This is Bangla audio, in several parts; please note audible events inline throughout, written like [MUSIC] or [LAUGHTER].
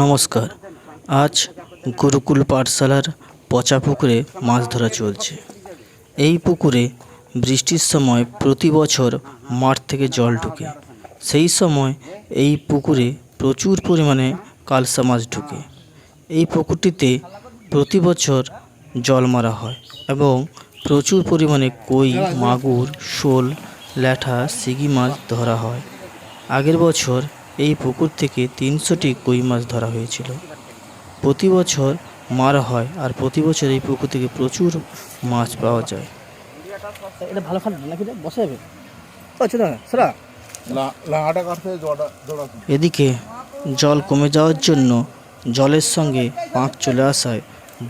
নমস্কার। আজ গুরুকুল পাঠশালার পচা পুকুরে মাছ ধরা চলছে। এই পুকুরে বৃষ্টির সময় প্রতি বছর মাঠ থেকে জল ঢুকে। সেই সময় এই পুকুরে প্রচুর পরিমাণে কালসা মাছ ঢুকে। এই পুকুরটিতে প্রতি বছর জল মারা হয় এবং প্রচুর পরিমাণে কই, মাগুর, শোল, ল্যাঠা শিগি মাছ ধরা হয়। আগের বছর এই পুকুর থেকে তিনশোটি কই মাছ ধরা হয়েছিল। প্রতি বছর মারা হয় আর প্রতি বছর এই পুকুর থেকে প্রচুর মাছ পাওয়া যায়। এটা ভালো খাল নাকি বসে যাবে? আচ্ছা এদিকে জল কমে যাওয়ার জন্য জলের সঙ্গে পাঁক চলে আসায়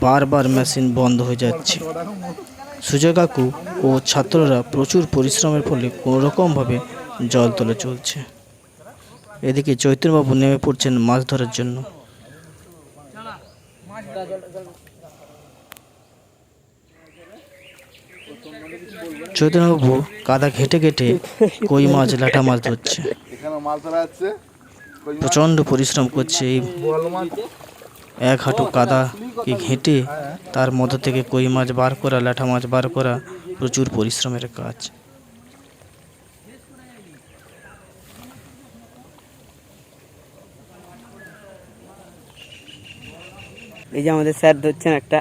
বারবার মেশিন বন্ধ হয়ে যাচ্ছে। সুজয় কাকু ও ছাত্ররা প্রচুর পরিশ্রমের ফলে কোনোরকমভাবে জল তুলে চলছে। এদিকে চৈতন্যবাবু নেমে পড়ছেন মাছ ধরার জন্য। চৈতন্যবাবু কাদা ঘেটে ঘেটে কই মাছ লাটা মাছ ধরছে। প্রচণ্ড পরিশ্রম করছে এই এক হাঁটু কাদাকে ঘেঁটে তার মধ্য থেকে কই মাছ বার করা ল্যাঠা মাছ বার করা প্রচুর পরিশ্রমের কাজ। এই যে আমাদের স্যার ধরছেন একটা।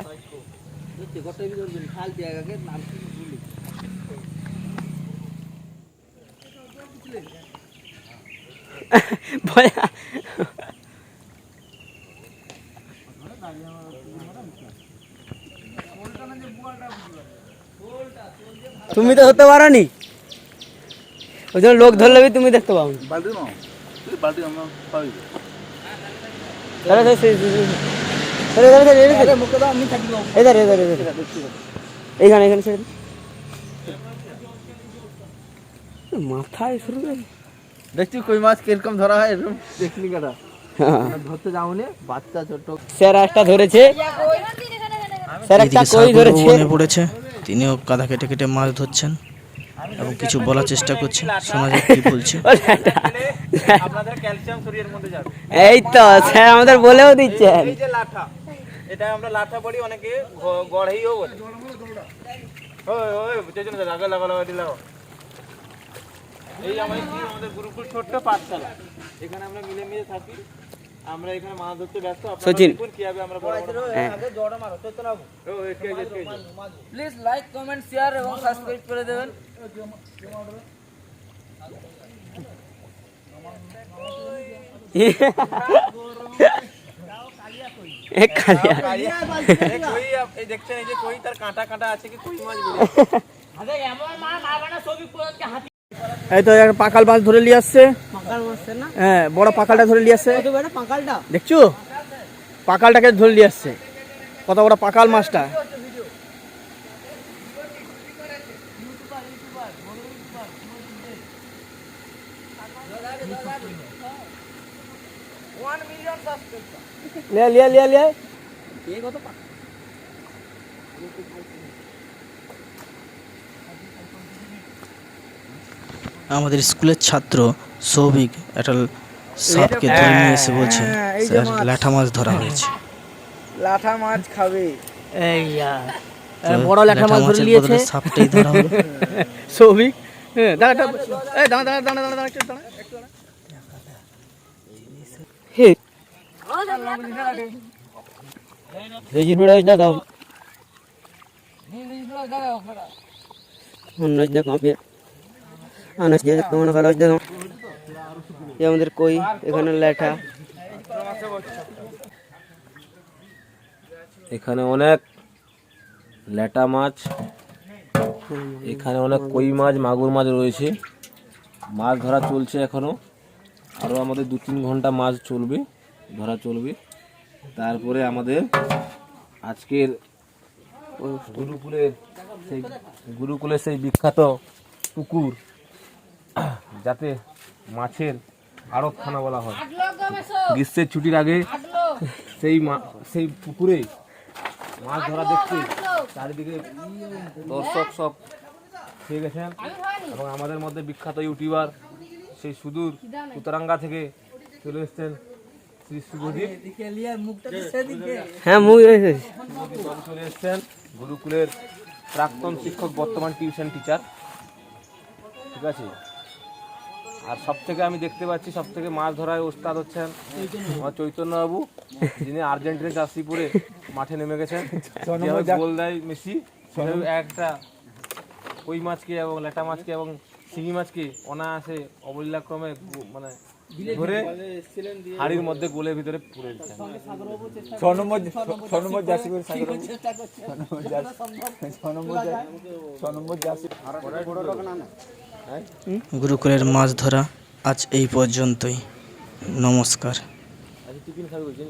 তুমি তো হতে পারো নি ওই জন্য লোক ধরলে তুমি দেখতে পাও বালতি আমরা পাবি এইখানে এখানে ছেড়ে মাথায় শুরু দেখছি কই মাছ কীরকম ধরা হয় এরকম। টেকনিকাটা ধরতে যাওনি বাচ্চা ছোট। স্যার একটা ধরেছে। স্যার একটা কই ধরেছে? পড়েছে তিনিও কাদা কেটে কেটে মাছ ধরছেন এবং কিছু বলার চেষ্টা করছেন। শোনা যাক কি বলছে। এই তো স্যার আমাদের বলেও দিচ্ছেন। এই যে লাঠা এটা আমরা লাঠা বলি অনেকে গ- গড়াইও বলে। ওই ওই বুঝেছেন তো? লাগা লাগা লাগা দিলাও এই আমাদের কি আমাদের গুরুকুল ছোট্ট পাঠশালা। এখানে আমরা মিলে মিলে থাকি। আমরা এখানে মাছ ধরতে ব্যস্ত। আপনারা সচিন। দেখুন কীভাবে আমরা বড় বড় হ্যাঁ। ও SK SK please like comment share এবং সাবস্ক্রাইব করে দেবেন। এ [LAUGHS] এই তো একটা পাকাল মাছ ধরে নিয়ে আসছে। হ্যাঁ বড় পাকালটা ধরে নিয়ে আসছে। দেখছ? পাকালটাকে ধরে নিয়ে আসছে। কত বড় পাকাল মাছটা। লিয়া লিয়া লিয়া লিয়া আমাদের স্কুলের ছাত্র সৌভিক একটা সাপকে ধরে নিয়ে এসে বলছে স্যার ল্যাঠা মাছ ধরা হয়েছে। লাঠা মাছ খাবে। এই বড় ল্যাঠা মাছ ধরে নিয়েছে। সাপটাই ধরা হলো। [LAUGHS] সৌভিক হ্যাঁ দাঁড়া দাঁড়া দাঁড়া দাঁড়া দাঁড়া দাঁড়া দাঁড়া দাঁড়া। হে। অন্য আমাদের কই? এখানে ল্যাঠা এখানে অনেক ল্যাটা মাছ। এখানে অনেক কই মাছ, মাগুর মাছ রয়েছে। মাছ ধরা চলছে এখনও। আরও আমাদের দু তিন ঘণ্টা মাছ চলবে, ধরা চলবে। তারপরে আমাদের আজকের গুরুকুলের সেই গুরুকুলের সেই বিখ্যাত পুকুর, যাতে মাছের আড়তখানা বলা হয়। গ্রীষ্মের ছুটির আগে সেই সেই পুকুরে মাছ ধরা দেখতে চারিদিকে দর্শক সব খেয়ে গেছেন। এবং আমাদের মধ্যে বিখ্যাত ইউটিউবার সেই সুদূর উত্তরাঙ্গা থেকে চলে এসছেন শ্রী শুভদীপ হ্যাঁ মুখ চলে এসছেন গুরুকুলের প্রাক্তন শিক্ষক বর্তমান টিউশন টিচার। ঠিক আছে? আর সব থেকে আমি দেখতে পাচ্ছি সব থেকে মাছ ধরায় ওস্তাদ হচ্ছেন আমার চৈতন্যবাবু যিনি আর্জেন্টিনা জার্সি পরে মাঠে নেমে গেছেন। গোল দেয় মেসি। একটা কই মাছকে এবং ল্যাটা মাছকে এবং শিঙি মাছকে অনায়াসে অবলীলাক্রমে মানে ধরে হাড়ির মধ্যে গোলের ভিতরে পুরে দিচ্ছেন গুরুকুলের মাছ ধরা আজ এই পর্যন্তই। নমস্কার। আচ্ছা টিফিন খাবে বলছি